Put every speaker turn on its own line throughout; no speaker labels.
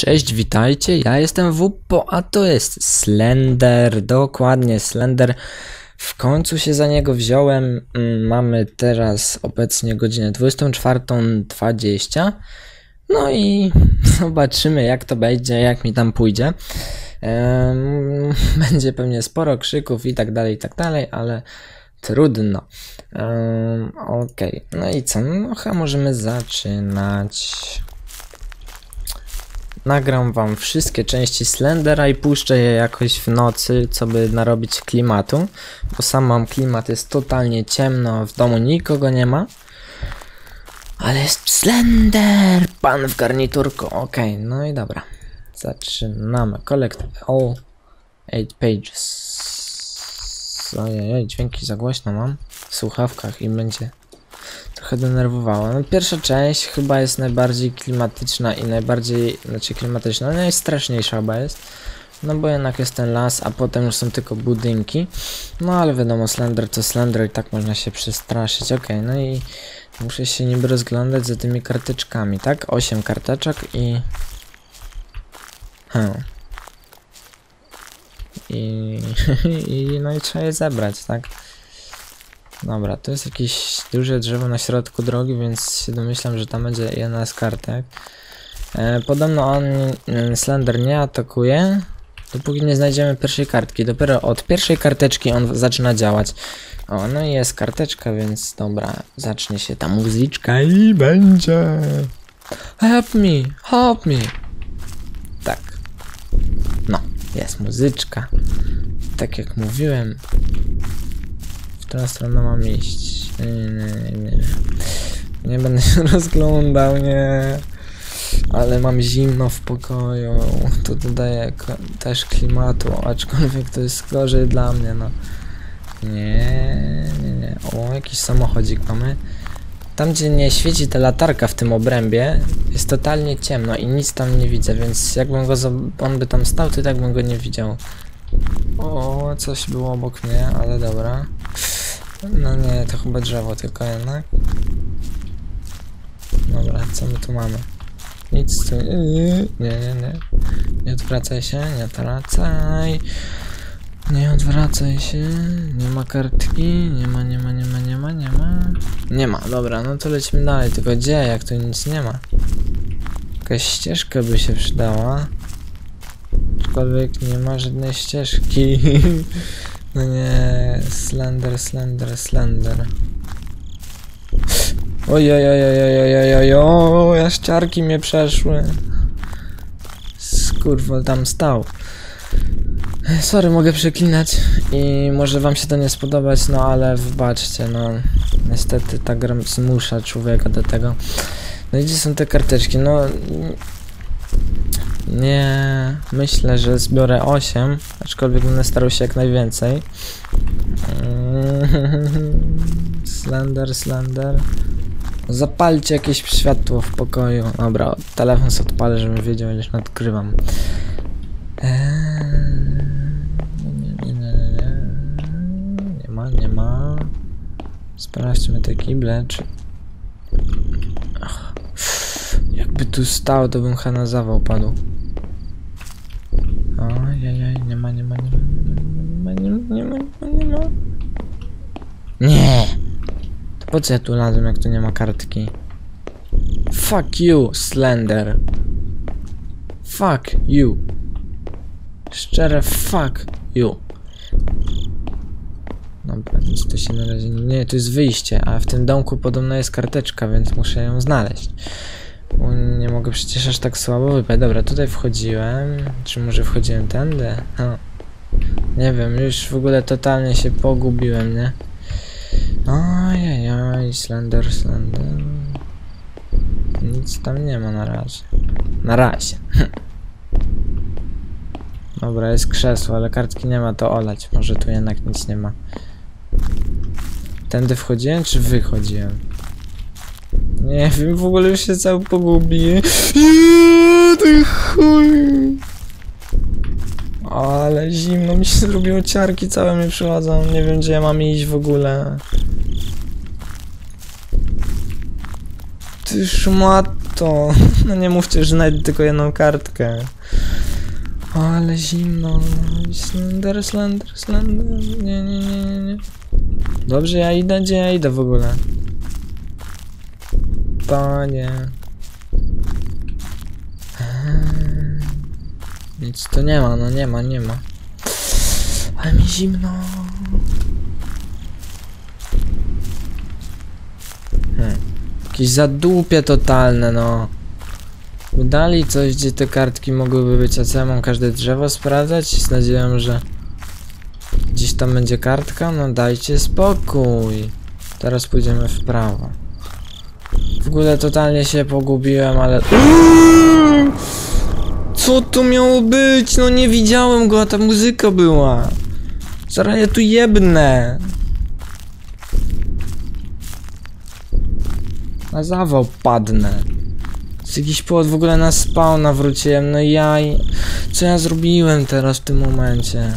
Cześć, witajcie, ja jestem Wupo, a to jest Slender, dokładnie Slender. W końcu się za niego wziąłem, Mm, mamy teraz obecnie godzinę 24.20. No i zobaczymy jak to będzie, jak mi tam pójdzie. Będzie pewnie sporo krzyków i tak dalej, i tak dalej, ale trudno. Okej, no i co? No możemy zaczynać. Nagram wam wszystkie części Slendera i puszczę je jakoś w nocy, co by narobić klimatu. Bo sam mam klimat, jest totalnie ciemno, w domu nikogo nie ma. Ale jest Slender! Pan w garniturku. Okej, no i dobra. Zaczynamy. Collect all 8 pages. Ojej, dźwięki za głośno mam w słuchawkach i będzie trochę denerwowało. No, pierwsza część chyba jest najbardziej klimatyczna i najbardziej, znaczy klimatyczna, no najstraszniejsza chyba jest. No bo jednak jest ten las, a potem już są tylko budynki. No ale wiadomo, Slender to Slender i tak można się przestraszyć. Okej, no i muszę się niby rozglądać za tymi karteczkami, tak? 8 karteczek i... Hmm. I... I... No i trzeba je zebrać, tak? Dobra, to jest jakieś duże drzewo na środku drogi, więc się domyślam, że tam będzie jedna z kartek. E, podobno on, e, Slender nie atakuje, dopóki nie znajdziemy pierwszej kartki. Dopiero od pierwszej karteczki on zaczyna działać. O, no i jest karteczka, więc dobra, zacznie się ta muzyczka i będzie. Help me, help me. Tak. No, jest muzyczka. Tak jak mówiłem, w którą stronę mam iść? Nie, nie, nie, nie. Będę się rozglądał, nie. Ale mam zimno w pokoju. To dodaje też klimatu, aczkolwiek to jest gorzej dla mnie, no. Nie, nie, nie. O, jakiś samochodzik mamy. Tam, gdzie nie świeci ta latarka w tym obrębie, jest totalnie ciemno i nic tam nie widzę, więc jakbym go, on by tam stał, to i tak bym go nie widział. O, coś było obok mnie, ale dobra. No nie, to chyba drzewo tylko jednak. Dobra, co my tu mamy? Nic tu... Nie, nie, nie. Nie odwracaj się, nie odwracaj. Nie odwracaj się. Nie ma kartki. Nie ma, nie ma, nie ma, nie ma, nie ma. Nie ma, dobra, no to lecimy dalej. Tylko gdzie, jak tu nic nie ma? Jakaś ścieżka by się przydała. Aczkolwiek nie ma żadnej ścieżki. No nie, slender, slender, slender. Ojojojojojojojoj, jaszczarki mnie przeszły. Skurwo, tam stał. Sorry, mogę przeklinać i może wam się to nie spodobać, no ale wybaczcie, no. Niestety ta gra zmusza człowieka do tego. No i gdzie są te karteczki? No... Nie, myślę, że zbiorę 8, aczkolwiek będę starał się jak najwięcej. Slender, slender. Zapalcie jakieś światło w pokoju. Dobra, telefon sobie odpalę, żebym wiedział, ileż nadkrywam. Eee, nie, nie, nie, nie, ma, nie ma. Sprawdźmy te kible, czy... Ach. Jakby tu stał, to bym chyba na zawał padł. Po co ja tu lazłem, jak tu nie ma kartki? Fuck you, Slender. Fuck you. Szczere fuck you. Dobra, więc to się na razie... Nie, to jest wyjście, a w tym domku podobno jest karteczka, więc muszę ją znaleźć. Bo nie mogę przecież aż tak słabo wypaść. Dobra, tutaj wchodziłem. Czy może wchodziłem tędy? O. Nie wiem, już w ogóle totalnie się pogubiłem, nie? Ojej, slender, slender. Nic tam nie ma na razie. Na razie. Dobra, jest krzesło, ale kartki nie ma, to olać. Może tu jednak nic nie ma. Tędy wchodziłem, czy wychodziłem? Nie wiem, w ogóle już się cały pogubię. Jeee, ty chuj. Ale zimno mi się zrobiło, ciarki całe mi przychodzą. Nie wiem, gdzie ja mam iść w ogóle. Ty szmat to. No nie mówcie, że znajdę tylko jedną kartkę. Ale zimno. Slender, slender, slender. Nie, nie, nie, nie. Dobrze, ja idę, gdzie ja idę w ogóle? Panie. Eee, Nic tu nie ma, no nie ma, nie ma. Ale mi zimno. Hmm. Jakieś zadupie totalne, no. Dali coś, gdzie te kartki mogłyby być, a co ja mam każde drzewo sprawdzać z nadzieją, że gdzieś tam będzie kartka? No dajcie spokój. Teraz pójdziemy w prawo. W ogóle totalnie się pogubiłem, ale... Co to miało być? No nie widziałem go, a ta muzyka była. Zaraz ja tu jebnę. Na zawał padnę. Z jakiś powód w ogóle na spawna wróciłem, no jaj. Co ja zrobiłem teraz w tym momencie?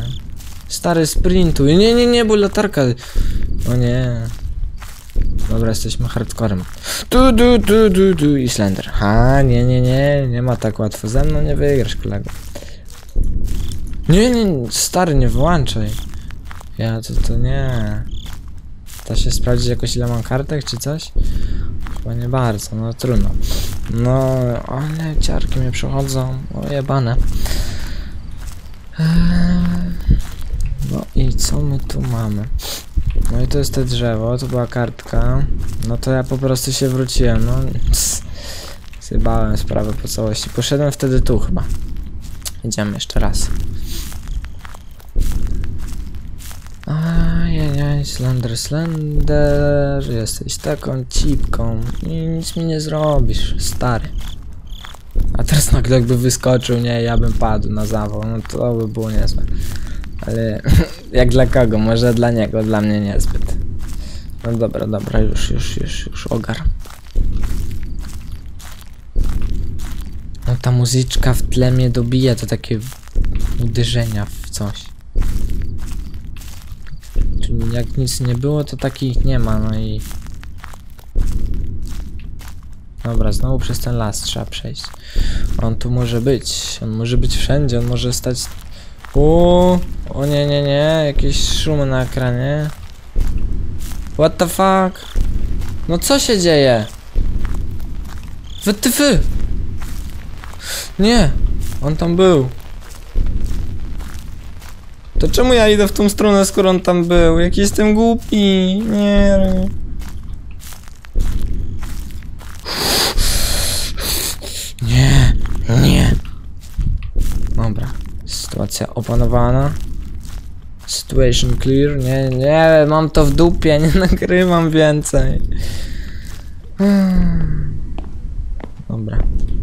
Stary sprintuj. Nie, nie, nie, bo latarka. O nie. Dobra, jesteśmy hardcorem. Tu, tu, tu, tu, tu i Slender. Ha, nie, nie, nie, nie ma tak łatwo. Ze mną nie wygrasz, kolego. Nie, nie, stary, nie wyłączaj. Ja to, to nie. Da się sprawdzić jakoś ile mam kartek, czy coś? Chyba nie bardzo, no trudno. No, ale ciarki mnie przechodzą. O, jebane. Eee, No i co my tu mamy? No i to jest te drzewo, to była kartka. No to ja po prostu się wróciłem, no. Zjebałem sprawę po całości. Poszedłem wtedy tu chyba. Idziemy jeszcze raz. Ajajaj, Slender, Slender, jesteś taką cipką i nic mi nie zrobisz, stary. A teraz nagle jakby wyskoczył, nie, ja bym padł na zawał, no to by było niezłe. Ale jak dla kogo? Może dla niego, dla mnie niezbyt. No dobra, dobra, już, już, już, już ogar. No ta muzyczka w tle mnie dobija, to takie uderzenia w coś. Jak nic nie było, to takich nie ma, no i... Dobra, znowu przez ten las trzeba przejść. On tu może być, on może być wszędzie, on może stać... O, o nie, nie, nie, jakieś szumy na ekranie. What the fuck? No co się dzieje? Wytyfy! Nie, on tam był. To czemu ja idę w tą stronę, skoro on tam był? Jak jestem głupi. Nie. Nie, nie. Dobra. Sytuacja opanowana. Situation clear. Nie, nie, mam to w dupie, nie nagrywam więcej. Dobra,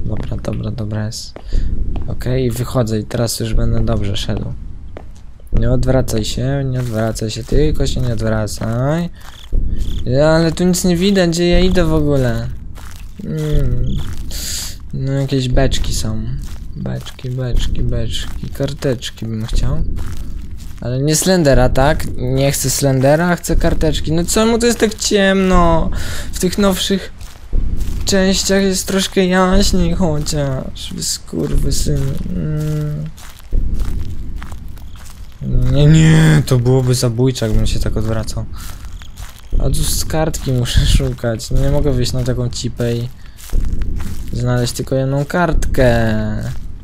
dobra, dobra, dobra jest. Okej, wychodzę i teraz już będę dobrze szedł. Nie odwracaj się, nie odwracaj się, tylko się nie odwracaj. Ale tu nic nie widać, gdzie ja idę w ogóle. Mm. No jakieś beczki są. Beczki, beczki, beczki, karteczki bym chciał. Ale nie Slendera, tak? Nie chcę Slendera, chcę karteczki. No czemu to jest tak ciemno? W tych nowszych częściach jest troszkę jaśniej chociaż. Wy skurwysyn. Mm. Nie, nie, to byłoby zabójcze, jakbym się tak odwracał. A tu z kartki muszę szukać. No nie mogę wyjść na taką cipę i znaleźć tylko jedną kartkę.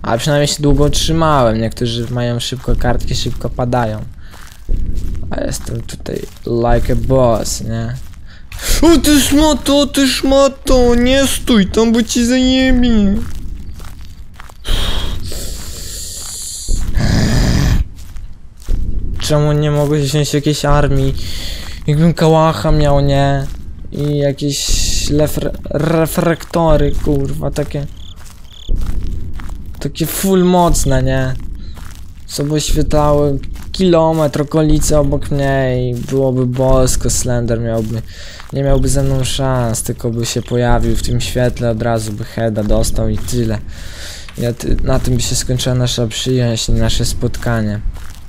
A przynajmniej się długo trzymałem. Niektórzy mają szybko kartki, szybko padają. A jestem tutaj like a boss, nie? O ty szmato, ty szmato, nie stój tam, bo ci zajebie. Czemu nie mogłeś wziąć jakiejś armii? Jakbym kałacha miał, nie? I jakieś lefre- reflektory, kurwa, takie... Takie full mocne, nie? Co oświetlały kilometr okolicy obok mnie i byłoby bosko, Slender miałby... Nie miałby ze mną szans, tylko by się pojawił w tym świetle, od razu by heada dostał i tyle. Ja ty, na tym by się skończyła nasza przyjaźń, nasze spotkanie.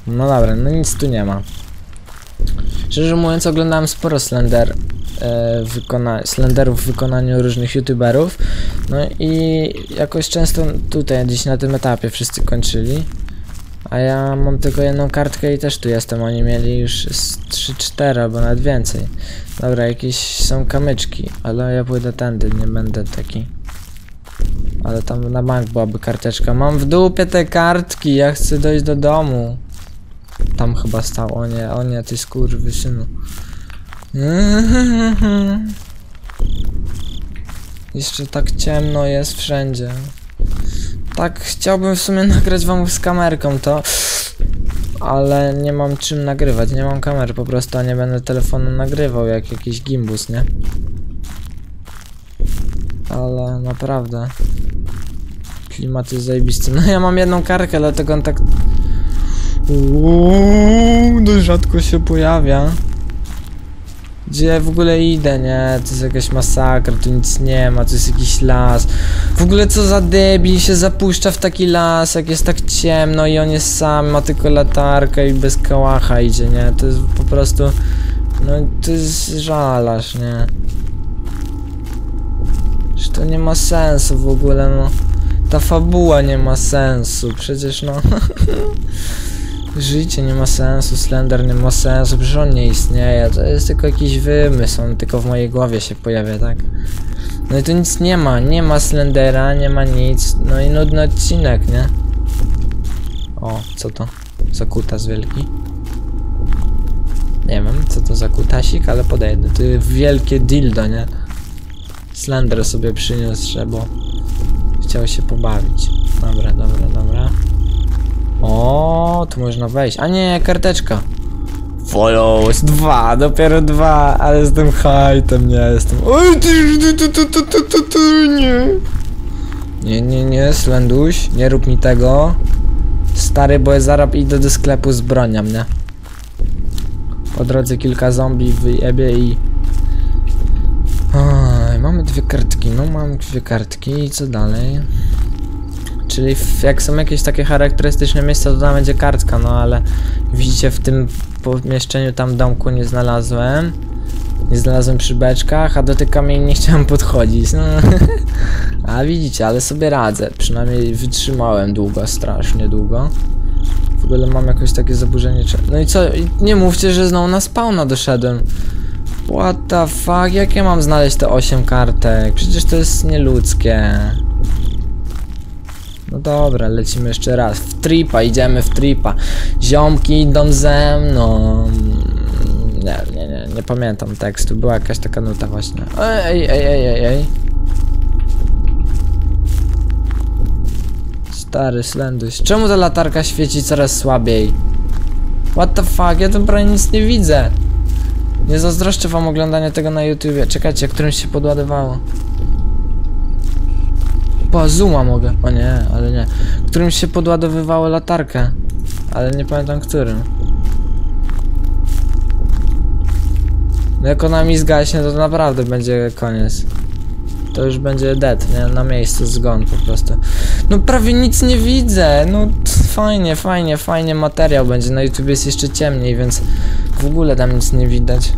No dobra, no nic tu nie ma. Szczerze mówiąc, oglądałem sporo Slender, e, wykona Slenderów w wykonaniu różnych youtuberów. No i jakoś często tutaj gdzieś na tym etapie wszyscy kończyli. A ja mam tylko jedną kartkę i też tu jestem. Oni mieli już z 3-4 albo nawet więcej. Dobra, jakieś są kamyczki, ale ja pójdę tędy, nie będę taki. Ale tam na bank byłaby karteczka. Mam w dupie te kartki, ja chcę dojść do domu. Tam chyba stał, o nie, o nie, ty skurwysynu. Jeszcze tak ciemno jest wszędzie. Tak chciałbym w sumie nagrać wam z kamerką to, ale nie mam czym nagrywać, nie mam kamery po prostu, a nie będę telefonu nagrywał jak jakiś gimbus, nie? Ale naprawdę klimat jest zajebisty. No ja mam jedną karkę, dlatego on tak Uuu, dość rzadko się pojawia. Gdzie ja w ogóle idę, nie? To jest jakaś masakra, tu nic nie ma, to jest jakiś las. W ogóle co za debil się zapuszcza w taki las, jak jest tak ciemno i on jest sam, ma tylko latarkę i bez kałacha idzie, nie? To jest po prostu... No to jest żalasz, nie? Że to nie ma sensu w ogóle, no. Ta fabuła nie ma sensu, przecież no... Życie nie ma sensu, Slender nie ma sensu, przecież on nie istnieje, to jest tylko jakiś wymysł, on tylko w mojej głowie się pojawia, tak? No i tu nic nie ma, nie ma Slendera, nie ma nic, no i nudny odcinek, nie? O, co to? Za kutas wielki? Nie wiem, co to za kutasik, ale podejdę, to wielkie dildo, nie? Slender sobie przyniósł, bo chciał się pobawić. Dobra, dobra, dobra. O, tu można wejść. A nie, karteczka. Followers, dwa, dopiero dwa, ale z tym hajtem nie jestem. Oj, ty, ty, ty, ty, ty, ty, ty, nie. Nie, nie, nie, Slenduś, nie rób mi tego. Stary, bo ja zarab idę do sklepu z bronią, nie? Po drodze kilka zombie wyjebie i... Oj, mamy dwie kartki, no mam dwie kartki i co dalej? Czyli jak są jakieś takie charakterystyczne miejsca, to tam będzie kartka, no ale widzicie w tym pomieszczeniu tam domku nie znalazłem. Nie znalazłem przy beczkach, a do tych kamieni nie chciałem podchodzić. No. a widzicie, ale sobie radzę. Przynajmniej wytrzymałem długo, strasznie długo. W ogóle mam jakoś takie zaburzenie. No i co? Nie mówcie, że znowu na spawna doszedłem. What the fuck? Jak ja mam znaleźć te 8 kartek? Przecież to jest nieludzkie. No dobra, lecimy jeszcze raz. W tripa, idziemy w tripa. Ziomki idą ze mną. Nie, nie, nie, nie pamiętam tekstu. Była jakaś taka nuta właśnie. Ej, ej, ej, ej, ej. Stary Slenduś. Czemu ta latarka świeci coraz słabiej? What the fuck? Ja tu prawie nic nie widzę. Nie zazdroszczę wam oglądania tego na YouTubie. Czekajcie, którymś się podładowało. Zooma mogę. O nie, ale nie. Którymś się podładowywało latarkę. Ale nie pamiętam którym. No jak ona mi zgaśnie, to naprawdę będzie koniec. To już będzie dead, nie? Na miejscu zgon po prostu. No prawie nic nie widzę. No fajnie, fajnie, fajnie materiał będzie. Na YouTube jest jeszcze ciemniej, więc w ogóle tam nic nie widać.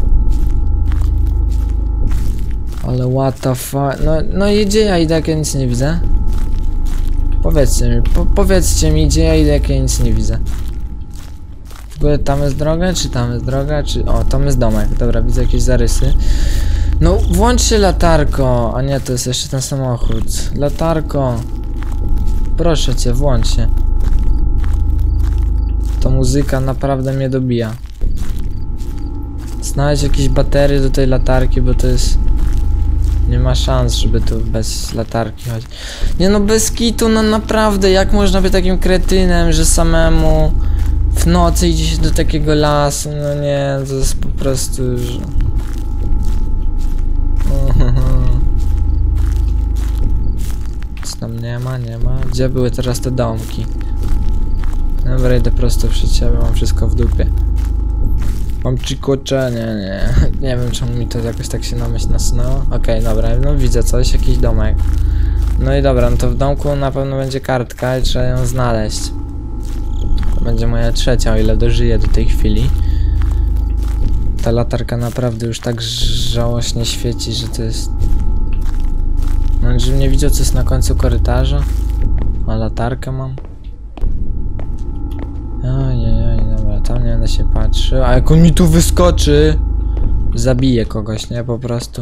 Ale what the fuck. No, no i gdzie ja idę, jak ja nic nie widzę? Powiedzcie mi, po, powiedzcie mi, gdzie ja idę, jak ja nic nie widzę. W ogóle tam jest droga, czy tam jest droga, czy... O, tam jest domek. Dobra, widzę jakieś zarysy. No, włączcie latarko. A nie, to jest jeszcze ten samochód. Latarko. Proszę cię, włącz się. To muzyka naprawdę mnie dobija. Znajdź jakieś baterie do tej latarki, bo to jest... Nie ma szans, żeby tu bez latarki chodzić. Nie no, bez kitu, no naprawdę, jak można być takim kretynem, że samemu w nocy idzie się do takiego lasu, no nie, to jest po prostu, że... Co tam nie ma, nie ma? Gdzie były teraz te domki? Dobra, idę prosto przed siebie, mam wszystko w dupie. Mam czykocze, nie, nie. Nie wiem czemu mi to jakoś tak się na myśl nasunęło. Okej, okay, dobra, no widzę coś, jakiś domek. No i dobra, no to w domku na pewno będzie kartka i trzeba ją znaleźć. To będzie moja trzecia, o ile dożyję do tej chwili. Ta latarka naprawdę już tak żałośnie świeci, że to jest... No, żebym nie widział co jest na końcu korytarza. A latarkę mam. Tam nie się patrzył. A jak on mi tu wyskoczy! Zabiję kogoś, nie? Po prostu.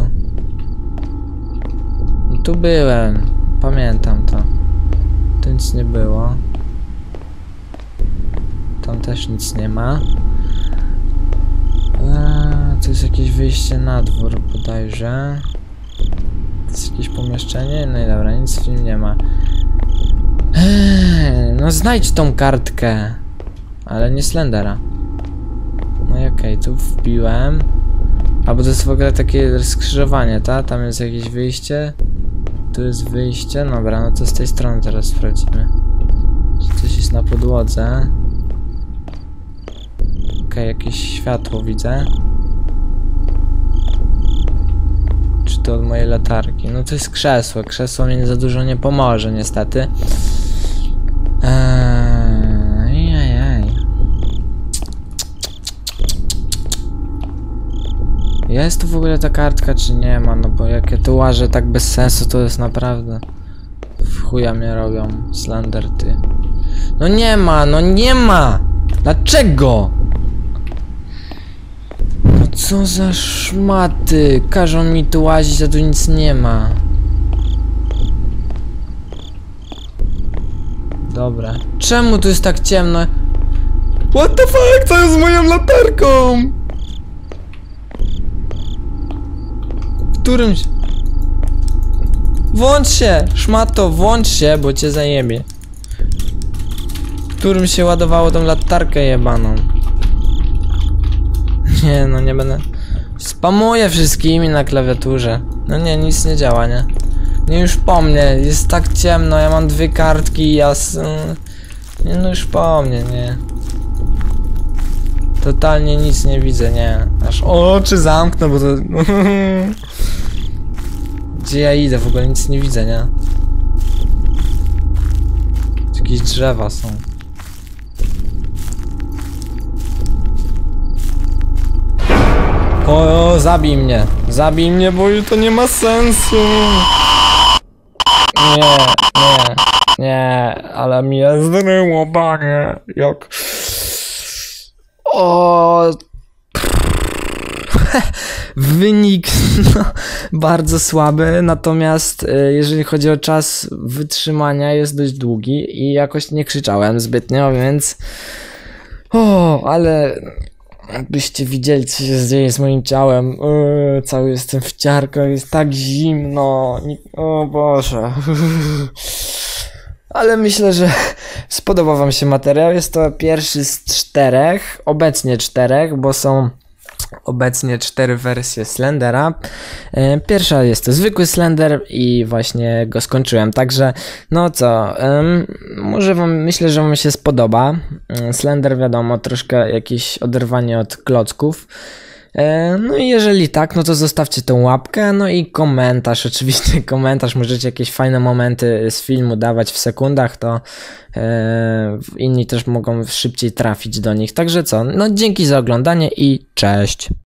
Tu byłem. Pamiętam to. Tu nic nie było. Tam też nic nie ma. Eee, to jest jakieś wyjście na dwór bodajże. To jest jakieś pomieszczenie? No i dobra, nic w nim nie ma. Eee, no znajdź tą kartkę. Ale nie Slendera. No i okej, tu wbiłem. A bo to jest w ogóle takie skrzyżowanie, ta? Tam jest jakieś wyjście. Tu jest wyjście. Dobra, no to z tej strony teraz sprawdzimy. Czy coś jest na podłodze? Okej, jakieś światło widzę. Czy to od mojej latarki? No to jest krzesło. Krzesło mi za dużo nie pomoże, niestety. Jest tu w ogóle ta kartka, czy nie ma? No bo jak ja tu łażę tak bez sensu, to jest naprawdę... W chuja mnie robią. Slender, ty. No nie ma, no nie ma! Dlaczego? No co za szmaty! Każą mi tu łazić, a tu nic nie ma. Dobra. Czemu tu jest tak ciemno? What the fuck? Co jest z moją latarką? Którym się... Włącz się! Szmato, włącz się, bo cię zajebie. Którym się ładowało tą latarkę jebaną. Nie, no nie będę... Spamuję wszystkimi na klawiaturze. No nie, nic nie działa, nie? Nie już po mnie, jest tak ciemno, ja mam dwie kartki, ja... Nie, no już po mnie, nie. Totalnie nic nie widzę, nie. Aż oczy zamknę, bo to... Gdzie ja idę? W ogóle nic nie widzę, nie? Jakieś drzewa są. O, o, zabij mnie. Zabij mnie, bo to nie ma sensu. Nie, nie, nie, ale mnie zdryło, panie. Jak... O... Wynik no, bardzo słaby, natomiast e, jeżeli chodzi o czas wytrzymania jest dość długi i jakoś nie krzyczałem zbytnio, więc... O, ale Jakbyście widzieli, co się dzieje z moim ciałem. Yy, cały jestem w ciarkach, jest tak zimno. O Boże. Ale myślę, że spodobał Wam się materiał. Jest to pierwszy z czterech, obecnie czterech, bo są obecnie cztery wersje Slendera. E, Pierwsza jest to zwykły Slender i właśnie go skończyłem, także no co, może wam, myślę, że wam się spodoba. Mm, Slender wiadomo, troszkę jakieś oderwanie od klocków. E, No i jeżeli tak, no to zostawcie tą łapkę, no i komentarz, oczywiście komentarz, możecie jakieś fajne momenty z filmu dawać w sekundach, to e, inni też mogą szybciej trafić do nich. Także co, no dzięki za oglądanie i cześć.